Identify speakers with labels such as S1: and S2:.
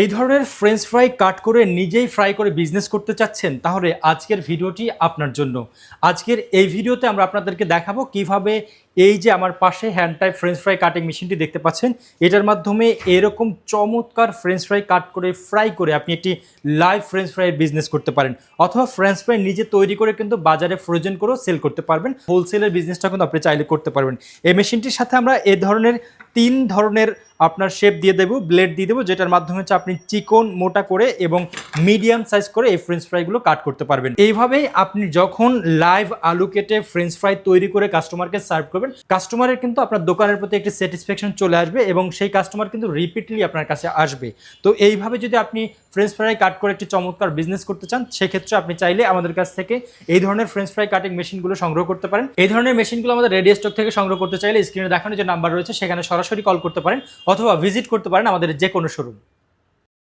S1: এই ধরনের French fry কাট করে নিজেই ফ্রাই করে বিজনেস করতে চাচ্ছেন, তাহলে আজকের ভিডিওটি আপনার জন্য। আজকের এই ভিডিওতে আমরা আপনাদেরকে দেখাবো কীভাবে এই যে আমার পাশে hand type French fry cutting মেশিনটি দেখতে পাচ্ছেন, এটার মাধ্যমে এরকম চমৎকার ফ্রেঞ্চ ফ্রাই কাট করে ফ্রাই করে আপনি একটি লাইভ ফ্রেঞ্চ ফ্রাই বিজনেস করতে পারেন। অথবা ফ্রেঞ্চ ফ্রাই নিজে তৈরি করে কিন্তু বাজারে ফ্রোজেন করেও সেল করতে পারবেন হোলসেলের বিজনেসটা কিন্তু আপনি চাইলে করতে পারবেন। এই মেশিনটির সাথে আমরা এ ধরনের তিন ধরনের আপনার শেপ দিয়ে দেবো ব্লেড দিয়ে দেবো, যেটার মাধ্যমে হচ্ছে আপনি চিকন, মোটা করে এবং মিডিয়াম সাইজ করে এই ফ্রেঞ্চ ফ্রাইগুলো কাট করতে পারবেন। এইভাবেই আপনি যখন লাইভ আলু কেটে ফ্রেঞ্চ ফ্রাই তৈরি করে কাস্টমারকে সার্ভ করবেন কাস্টমারের কিন্তু আপনার দোকানের প্রতি একটি স্যাটিসফ্যাকশন চলে আসবে এবং সেই কাস্টমার কিন্তু রিপিটলি আপনার কাছে আসবে। তো এইভাবে যদি আপনি ফ্রেঞ্চ ফ্রাই কাট করে একটি চমৎকার বিজনেস করতে চান, সেক্ষেত্রে আপনি চাইলে আমাদের কাছ থেকে এই ধরনের ফ্রেঞ্চ ফ্রাই কাটিং মেশিনগুলো সংগ্রহ করতে পারেন। এই ধরনের মেশিনগুলো আমাদের রেডিও স্টক থেকে সংগ্রহ করতে চাইলে স্ক্রিনে দেখানো যে নাম্বার রয়েছে, সেখানে সরাসরি কল করতে পারেন। অথবা ভিজিট করতে পারেন আমাদের যে কোনো শোরুম